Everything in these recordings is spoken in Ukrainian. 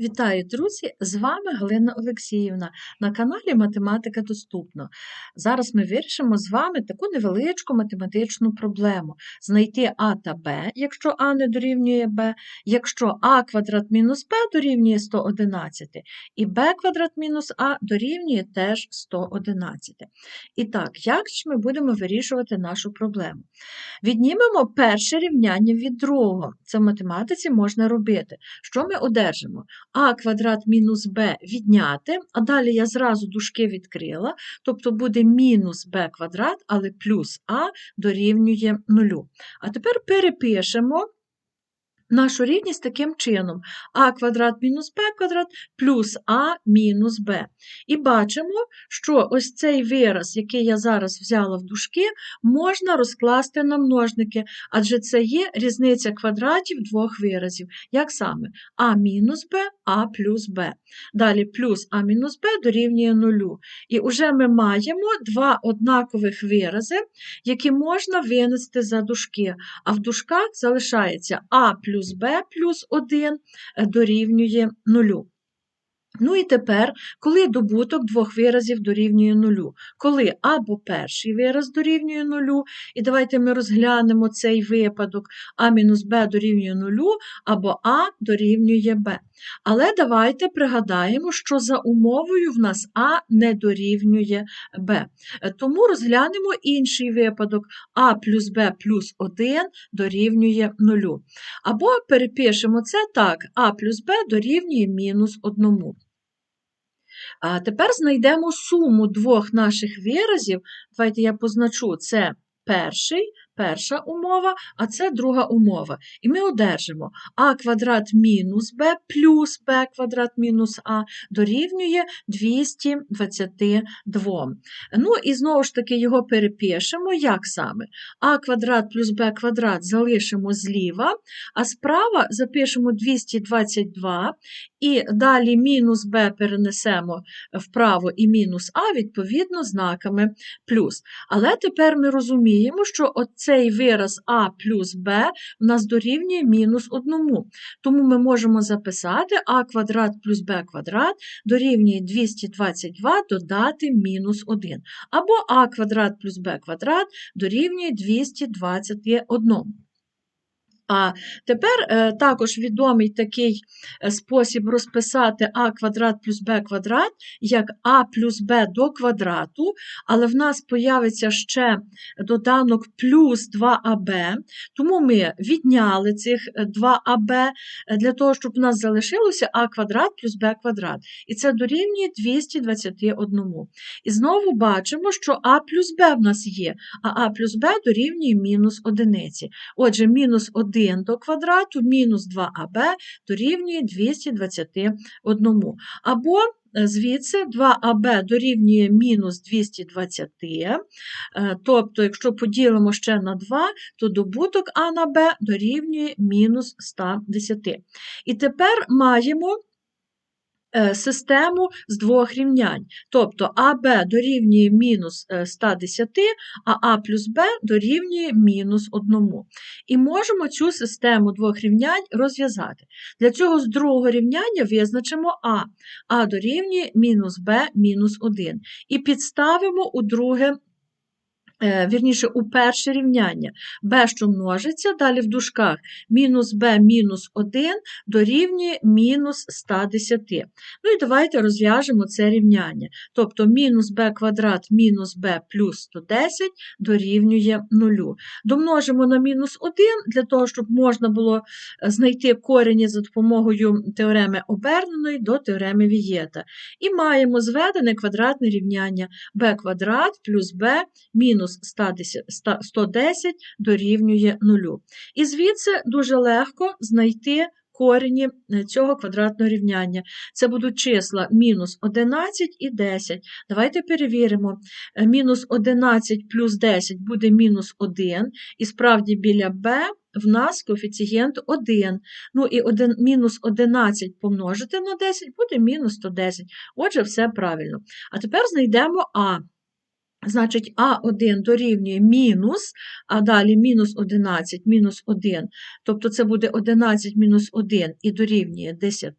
Вітаю, друзі! З вами Галина Олексіївна на каналі Математика Доступно. Зараз ми вирішимо з вами таку невеличку математичну проблему: знайти А та Б, якщо А не дорівнює Б, якщо А квадрат мінус Б дорівнює 111, і Б квадрат мінус А дорівнює теж 111. І так, як ж ми будемо вирішувати нашу проблему? Віднімемо перше рівняння від другого. Це в математиці можна робити. Що ми одержимо? А квадрат мінус b відняти, а далі я зразу дужки відкрила, тобто буде мінус b квадрат, але плюс а дорівнює нулю. А тепер перепишемо нашу рівність таким чином: а квадрат мінус b квадрат плюс а мінус b. І бачимо, що ось цей вираз, який я зараз взяла в дужки, можна розкласти на множники, адже це є різниця квадратів двох виразів. Як саме? а мінус b, а плюс b. Далі плюс а мінус b дорівнює нулю. І вже ми маємо два однакових вирази, які можна винести за дужки. А в дужках залишається а плюс плюс b плюс 1 е, дорівнює 0. Ну і тепер, коли добуток двох виразів дорівнює нулю, коли або перший вираз дорівнює нулю, і давайте ми розглянемо цей випадок а мінус b дорівнює нулю, або а дорівнює b. Але давайте пригадаємо, що за умовою в нас а не дорівнює b. Тому розглянемо інший випадок а плюс b плюс 1 дорівнює нулю. Або перепишемо це так, а плюс b дорівнює мінус 1. А тепер знайдемо суму двох наших виразів. Давайте я позначу це перший перша умова, а це друга умова. І ми одержимо а квадрат мінус b плюс b квадрат мінус а дорівнює 222. Ну і знову ж таки його перепишемо. Як саме? а квадрат плюс b квадрат залишимо зліва, а справа запишемо 222, і далі мінус b перенесемо вправо і мінус а, відповідно, знаками плюс. Але тепер ми розуміємо, що цей вираз а плюс b в нас дорівнює мінус 1. Тому ми можемо записати а квадрат плюс b квадрат дорівнює 222 додати мінус 1. Або а квадрат плюс b квадрат дорівнює 221. А тепер е, також відомий такий е, спосіб розписати а квадрат плюс b квадрат, як а плюс b до квадрату, але в нас появиться ще доданок плюс 2аб, тому ми відняли цих 2аб е, для того, щоб у нас залишилося а квадрат плюс b квадрат. І це дорівнює 221. І знову бачимо, що а плюс b в нас є, а а плюс b дорівнює мінус одиниці. Отже, мінус 1 1 до квадрату мінус 2аб дорівнює 221. Або е, звідси 2аб дорівнює мінус 220, е, тобто, якщо поділимо ще на 2, то добуток А на Б дорівнює мінус 110. І тепер маємо систему з двох рівнянь. Тобто АБ дорівнює мінус 110, е, а А плюс Б дорівнює мінус 1. І можемо цю систему двох рівнянь розв'язати. Для цього з другого рівняння визначимо А. А дорівнює мінус Б мінус 1. І підставимо у друге Е, вірніше, у перше рівняння b, що множиться, далі в дужках мінус b мінус 1 дорівнює мінус 110. Ну і давайте розв'яжемо це рівняння. Тобто мінус b квадрат мінус b плюс 110 дорівнює 0. Домножимо на мінус 1 для того, щоб можна було е, знайти корені за допомогою теореми оберненої до теореми Вієта. І маємо зведене квадратне рівняння b квадрат плюс b мінус мінус 110 дорівнює 0. І звідси дуже легко знайти корені е, цього квадратного рівняння. Це будуть числа мінус 11 і 10. Давайте перевіримо. Е, мінус 11 плюс 10 буде мінус 1, і справді біля b в нас коефіцієнт 1. Ну і 1, мінус 11 помножити на 10 буде мінус 110. Отже, все правильно. А тепер знайдемо А. Значить, А1 дорівнює мінус, а далі мінус 11, мінус 1. Тобто це буде 11 мінус 1 і дорівнює 10.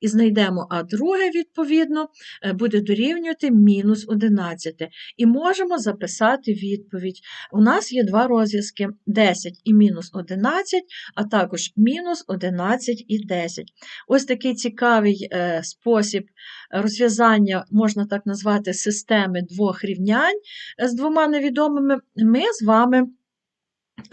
І знайдемо А2, відповідно, е, буде дорівнювати мінус 11. І можемо записати відповідь. У нас є два розв'язки: 10 і мінус 11, а також мінус 11 і 10. Ось такий цікавий е, спосіб розв'язання, можна так назвати, системи двох рівнянь з двома невідомими, ми з вами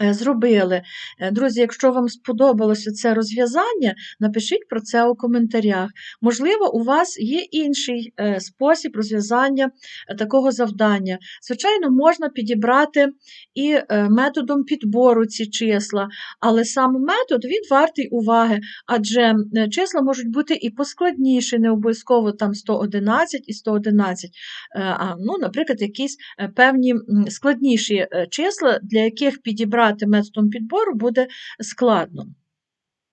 зробили. Е, Друзі, якщо вам сподобалося це розв'язання, напишіть про це у коментарях. Можливо, у вас є інший е, спосіб розв'язання е, такого завдання. Звичайно, можна підібрати і е, методом підбору ці числа, але сам метод він вартий уваги, адже е, числа можуть бути і поскладніші, не обов'язково там 111 і 111, е, а, ну, наприклад, якісь е, певні складніші е, числа, для яких підібрати методом підбору буде складно.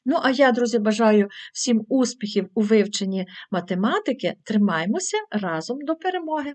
Ну, а я, друзі, бажаю всім успіхів у вивченні математики. Тримаймося разом до перемоги!